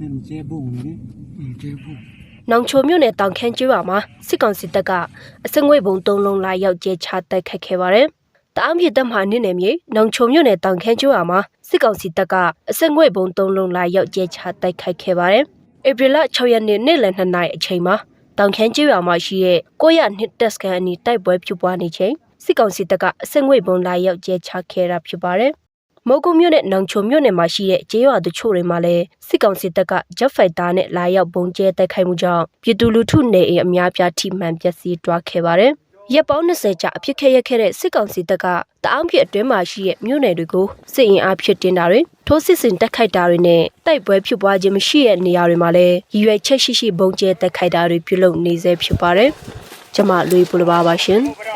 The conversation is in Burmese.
နဲ့ကျဲပုံနေကျဲပုံနောင်ချိုမြို့နယ်တောင်ခမ်းကျွော်မှာစစ်ကောင်စီတပ်ကအစငွေဘုံ၃လုံးလာရောက်ကျဲချတိုက်ခတ်ခဲ့ပါတယ်။တအောင်းပြည်တပ်မှနင်းနယ်မြေနောင်ချိုမြို့နယ်တောင်ခမ်းကျွော်မှာစစ်ကောင်စီတပ်ကအစငွေဘုံ၃လုံးလာရောက်ကျဲချတိုက်ခိုက်ခဲ့ပါတယ်။ဧပြီလ6ရက်နေ့နေ့လယ်2နာရီအချိန်မှာတောင်ခမ်းကျွော်မှာရှိတဲ့900နှစ်တက်စကန်အနီးတိုက်ပွဲဖြစ်ပွားနေချိန်စစ်ကောင်စီတပ်ကအစငွေဘုံလာရောက်ကျဲချခဲ့တာဖြစ်ပါတယ်။ မိုးကုတ်မြို့နဲ့နောင်ချုံမြို့နယ်မှာရှိတဲ့ကျေးရွာတချို့တွေမှာလည်းစစ်ကောင်စီတပ်ကဂျက်ဖိုက်တာနဲ့လာရောက်ပုံကျဲတိုက်ခိုက်မှုကြောင့်ပြည်သူလူထုနေအိမ်အများပြားထိမှန်ပျက်စီးတွားခဲ့ပါတယ်။ရက်ပေါင်း20ကြာအဖြစ်ခဲ့ရခဲ့တဲ့စစ်ကောင်စီတပ်ကတအောင်းပြအတွင်းမှာရှိတဲ့မြို့နယ်တွေကိုစစ်အင်အားဖြစ်တင်တာတွေထိုးစစ်ဆင်တိုက်ခိုက်တာတွေနဲ့တိုက်ပွဲဖြစ်ပွားခြင်းမရှိတဲ့နေရာတွေမှာလည်းရည်ရွယ်ချက်ရှိရှိပုံကျဲတိုက်ခိုက်တာတွေပြုလုပ်နေဆဲဖြစ်ပါတယ်။ကျွန်မလွေပူလပါပါရှင်။